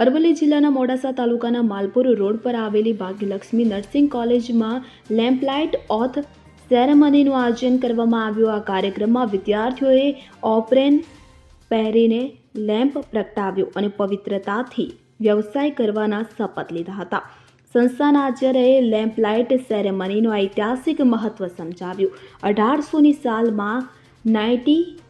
અરવલ્લી જિલ્લાના મોડાસા તાલુકાના માલપુર રોડ પર આવેલી ભાગ્યલક્ષ્મી નર્સિંગ કોલેજમાં લેમ્પલાઇટ ઓથ સેરેમનીનું આયોજન કરવામાં આવ્યું. આ કાર્યક્રમમાં વિદ્યાર્થીઓએ ઓપરેન પહેરીને લેમ્પ પ્રગટાવ્યો અને પવિત્રતાથી વ્યવસાય કરવાના શપથ લીધા હતા. સંસ્થાના આચાર્યએ લેમ્પ સેરેમનીનું ઐતિહાસિક મહત્વ સમજાવ્યું. અઢારસોની સાલમાં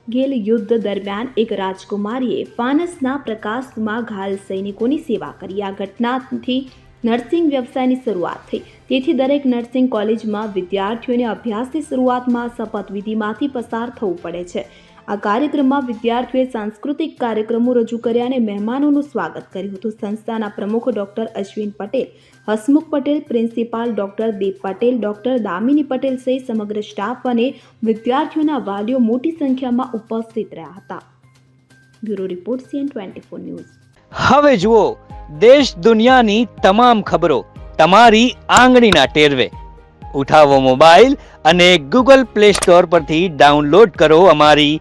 નાઇટીગેલ યુદ્ધ દરમિયાન એક રાજકુમારીએ ફાનસના પ્રકાશમાં ઘાયલ સૈનિકોની સેવા કરી. આ ઘટનાથી નર્સિંગ વ્યવસાયની શરૂઆત થઈ. તેથી દરેક નર્સિંગ કોલેજમાં વિદ્યાર્થીઓને અભ્યાસની શરૂઆતમાં શપથવિધિમાંથી પસાર થવું પડે છે. આ કાર્યક્રમમાં વિદ્યાર્થીઓએ સાંસ્કૃતિક કાર્યક્રમો રજૂ કર્યા અને મહેમાનોનું સ્વાગત કર્યું હતું. સંસ્થાના પ્રમુખ doctor Ashwin Patel, Hasmukh Patel, principal doctor Deep Patel, doctor Damini Patel સહિત સમગ્ર સ્ટાફ અને વિદ્યાર્થીઓના વાલીઓ મોટી સંખ્યામાં ઉપસ્થિત રહ્યા હતા. Bureau report CN twenty four news. હવે જુઓ, દેશ દુનિયાની તમામ ખબરો તમારી આંગળીના ટેરવે. ઉઠાવો મોબાઈલ અને ગૂગલ પ્લે સ્ટોર પરથી ડાઉનલોડ કરો અમારી